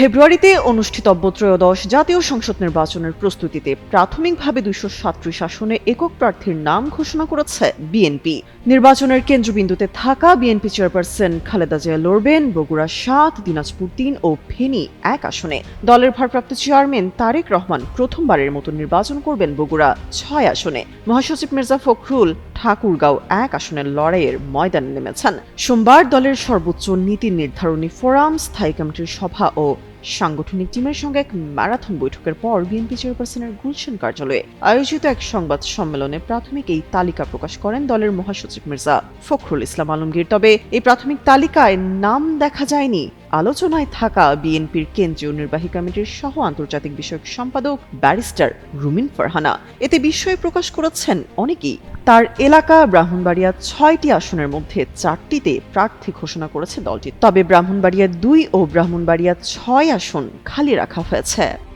ফেব্রুয়ারিতে অনুষ্ঠিতব্য ত্রয়োদশ জাতীয় সংসদ নির্বাচনের প্রস্তুতিতে প্রাথমিকভাবে দুইশো সাতত্রিশ আসনে একক প্রার্থীর নাম ঘোষণা করেছে বিএনপি। নির্বাচনের কেন্দ্রবিন্দুতে থাকা বিএনপি চেয়ারপারসন খালেদা জিয়া লড়বেন, বগুড়া সাত, দিনাজপুর তিন ও ফেনী এক আসনে। দলের ভারপ্রাপ্ত চেয়ারম্যান তারেক রহমান প্রথমবারের মতো নির্বাচন করবেন বগুড়া ছয় আসনে। মহাসচিব মির্জা ফখরুল ঠাকুরগাঁও এক আসনের লড়াইয়ের ময়দানে নেমেছেন। সোমবার দলের সর্বোচ্চ নীতি নির্ধারণী ফোরাম, স্থায়ী কমিটির সভা ও সাংগঠনিক টিমের সঙ্গে এক ম্যারাথন বৈঠকের পর বিএনপি চেয়ারপারসনের গুলশান কার্যালয়ে আয়োজিত এক সংবাদ সম্মেলনে প্রাথমিক এই তালিকা প্রকাশ করেন দলের মহাসচিব মির্জা ফখরুল ইসলাম আলমগীর। তবে এই প্রাথমিক তালিকায় নাম দেখা যায়নি। আলোচনায় থাকা বিএনপির কেন্দ্রীয় নির্বাহী কমিটির সহ আন্তর্জাতিক বিষয়ক সম্পাদক ব্যারিস্টার রুমিন ফারহানা। এতে বিস্ময় প্রকাশ করেছেন অনেকেই। তার এলাকা ব্রাহ্মণবাড়িয়া ছয়টি আসনের মধ্যে চারটিতে প্রার্থী ঘোষণা করেছে দলটি। তবে ব্রাহ্মণবাড়িয়া দুই ও ব্রাহ্মণবাড়িয়া ছয় আসন খালি রাখা হয়েছে।